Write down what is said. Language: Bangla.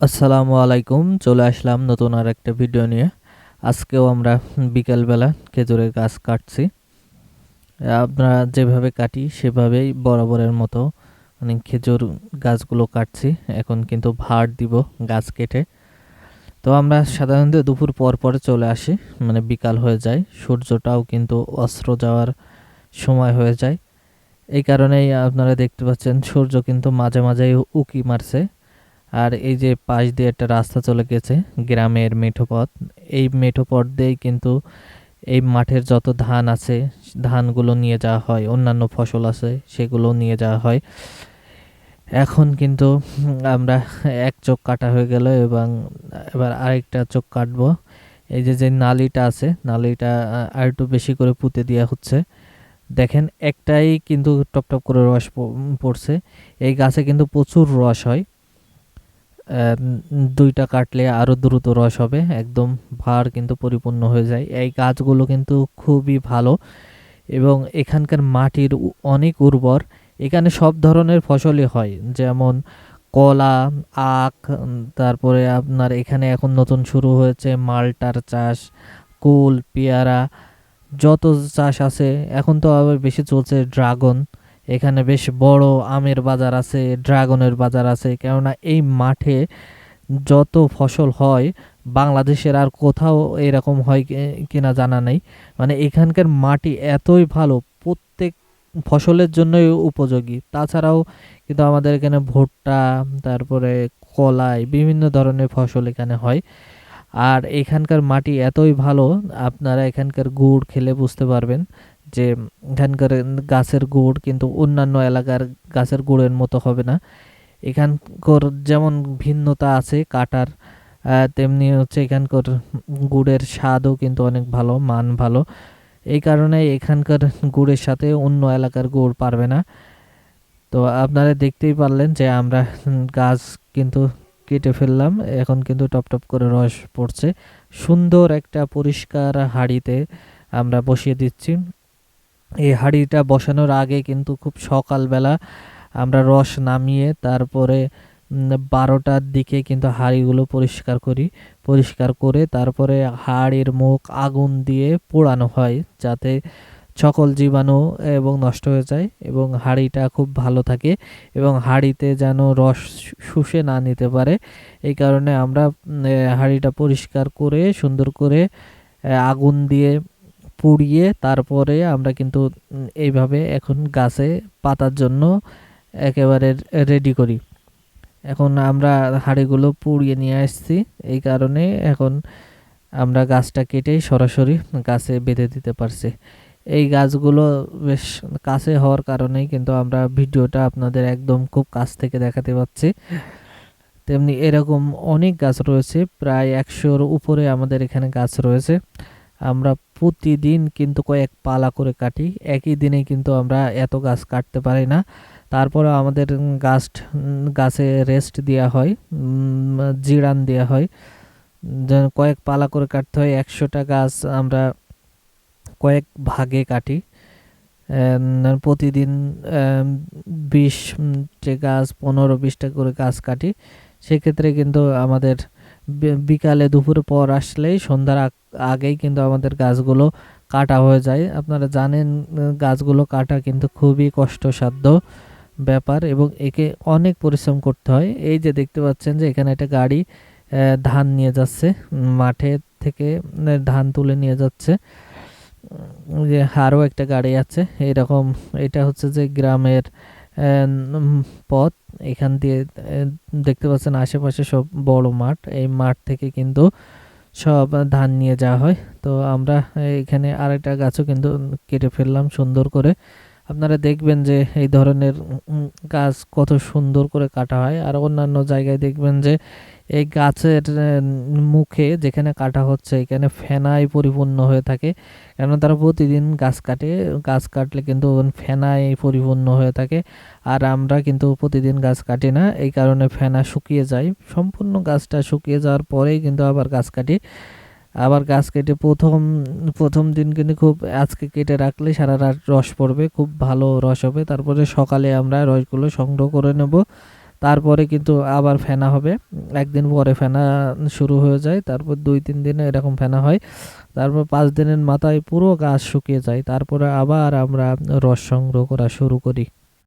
আসসালামু আলাইকুম, চলে আসলাম নতুন আর একটা ভিডিও নিয়ে। আজকেও আমরা বিকেলবেলা খেজুরের গাছ কাটছি। আমরা যেভাবে কাটি সেভাবেই বরাবরের মতো মানে খেজুর গাছগুলো কাটছি। এখন কিন্তু ভার দিব গাছ কেটে। তো আমরা সাধারণত দুপুর পর পর চলে আসি মানে বিকাল হয়ে যায়। সূর্যটাও কিন্তু অস্ত্র যাওয়ার সময় হয়ে যায়। এই কারণেই আপনারা দেখতে পাচ্ছেন সূর্য কিন্তু মাঝে মাঝেই উকি মারছে। আর এই যে পাশ দিয়ে একটা রাস্তা চলে গেছে গ্রামের মেঠোপথ, এই মেঠো পথ দিয়েই কিন্তু এই মাঠের যত ধান আছে, ধানগুলো নিয়ে যাওয়া হয়, অন্যান্য ফসল আছে সেগুলো নিয়ে যাওয়া হয়। এখন কিন্তু আমরা এক চোখ কাটা হয়ে গেল এবং এবার আরেকটা চোখ কাটবো। এই যে যে নালিটা আছে, নালিটা আর একটু বেশি করে পুঁতে দেওয়া হচ্ছে। দেখেন একটাই কিন্তু টপ টপ করে রস পড়ছে। এই গাছে কিন্তু প্রচুর রস হয়। দুইটা কাটলে আরও দ্রুত রস হবে, একদম ভার কিন্তু পরিপূর্ণ হয়ে যায়। এই গাছগুলো কিন্তু খুবই ভালো এবং এখানকার মাটির অনেক উর্বর। এখানে সব ধরনের ফসলই হয়, যেমন কলা, আখ তারপরে আপনার এখানে এখন নতুন শুরু হয়েছে মালটার চাষ, কুল, পেয়ারা, যত চাষ আছে, এখন তো আবার বেশি চলছে ড্রাগন। এখানে বেশ বড় আমের বাজার আছে, ড্রাগনের বাজার আছে, কেননা এই মাঠে যত ফসল হয়, বাংলাদেশের আর কোথাও এরকম হয় কিনা জানা নেই। মানে এখানকার মাটি এতই ভালো, প্রত্যেক ফসলের জন্যই উপযোগী। তাছাড়াও কিন্তু আমাদের এখানে ভুট্টা, তারপরে কলাই, বিভিন্ন ধরনের ফসল এখানে হয়। আর এখানকার মাটি এতই ভালো, আপনারা এখানকার গুড় খেলে বুঝতে পারবেন। যে এখানকার গাছের গুড় কিন্তু অন্যান্য এলাকার গাছের গুড়ের মতো হবে না। এখানকার যেমন ভিন্নতা আছে কাটার তেমনি হচ্ছে এখানকার গুড়ের স্বাদও কিন্তু অনেক ভালো, মান ভালো। এই কারণে এখানকার গুড়ের সাথে অন্য এলাকার গুড় পারবে না। তো আপনারা দেখতেই পারলেন যে আমরা গাছ কিন্তু কেটে ফেললাম, এখন কিন্তু টপ টপ করে রস পড়ছে। সুন্দর একটা পরিষ্কার হাঁড়িতে আমরা বসিয়ে দিচ্ছি। এই হাঁড়িটা বসানোর আগে কিন্তু খুব সকালবেলা আমরা রস নামিয়ে তারপরে বারোটার দিকে কিন্তু হাঁড়িগুলো পরিষ্কার করি। পরিষ্কার করে তারপরে হাড়ির মুখ আগুন দিয়ে পোড়ানো হয় যাতে সকল জীবাণু এবং নষ্ট হয়ে যায় এবং হাঁড়িটা খুব ভালো থাকে এবং হাঁড়িতে যেন রস শুষে না নিতে পারে। এই কারণে আমরা হাঁড়িটা পরিষ্কার করে সুন্দর করে আগুন দিয়ে পুড়িয়ে তারপরে আমরা কিন্তু এইভাবে এখন গাছে পাতার জন্য একেবারে রেডি করি। এখন আমরা হাঁড়িগুলো পুড়িয়ে নিয়ে আসছি। এই কারণে এখন আমরা গাছটা কেটে সরাসরি গাছে বেঁধে দিতে পারছি। এই গাছগুলো বেশ কাছে হওয়ার কারণেই কিন্তু আমরা ভিডিওটা আপনাদের একদম খুব কাছ থেকে দেখাতে পাচ্ছি তেমনি এরকম অনেক গাছ রয়েছে, প্রায় একশোর উপরে আমাদের এখানে গাছ রয়েছে। আমরা প্রতিদিন কিন্তু কয়েক পালা করে কাটি। একই দিনে কিন্তু আমরা এত গাছ কাটতে পারি না। তারপরে আমাদের গাছ, গাছে রেস্ট দেওয়া হয় জিরান দেওয়া হয়। কয়েক পালা করে কাটতে হয়, একশোটা গাছ আমরা কয়েক ভাগে কাটি। প্রতিদিন বিশটি গাছ, পনেরো বিশটা করে গাছ কাটি। সেক্ষেত্রে কিন্তু আমাদের বিকালে দুপুর পর আসলেই সন্ধ্যার আগেই কিন্তু আমাদের গাছগুলো কাটা হয়ে যায়। আপনারা জানেন গাছগুলো কাটা কিন্তু খুবই কষ্টসাধ্য ব্যাপার এবং একে অনেক পরিশ্রম করতে হয়। এই যে দেখতে পাচ্ছেন যে এখানে একটা গাড়ি ধান নিয়ে যাচ্ছে, মাঠে থেকে ধান তুলে নিয়ে যাচ্ছে। যে আরও একটা গাড়ি আছে, এরকম, এটা হচ্ছে যে গ্রামের পথ। এখান দিয়ে দেখতে পাচ্ছেন আশেপাশে সব বড় মাঠ। এই মাঠ থেকে কিন্তু সব ধান নিয়ে যাওয়া হয়। তো আমরা এখানে আরেকটা গাছও কিন্তু কেটে ফেললাম সুন্দর করে। আপনারা দেখবেন যে এই ধরনের গাছ কত সুন্দর করে কাটা হয়। আর অন্যান্য জায়গায় দেখবেন যে এই গাছের মুখে যেখানে কাটা হচ্ছে, এখানে ফেনায় পরিপূর্ণ হয়ে থাকে। কেন তারা প্রতিদিন গাছ কাটে, গাছ কাটলে কিন্তু ফেনায় পরিপূর্ণ হয়ে থাকে। আর আমরা কিন্তু প্রতিদিন গাছ কাটি না, এই কারণে ফেনা শুকিয়ে যায়। সম্পূর্ণ গাছটা শুকিয়ে যাওয়ার পরেই কিন্তু আবার গাছ কাটি। আবার গাছ কেটে প্রথম প্রথম দিন কিন্তু খুব আজকে কেটে রাখলে সারা রাত রস পড়বে, খুব ভালো রস হবে। তারপরে সকালে আমরা রসগুলো সংগ্রহ করে নেব। তারপরে কিন্তু আবার ফেনা হবে। একদিন পরে ফেনা শুরু হয়ে যায়, তারপর দুই, তিন দিনে এরকম ফেনা হয়। তারপর পাঁচ দিনের মাথায় পুরো গাছ শুকিয়ে যায়। তারপরে আবার আমরা রস সংগ্রহ করা শুরু করি।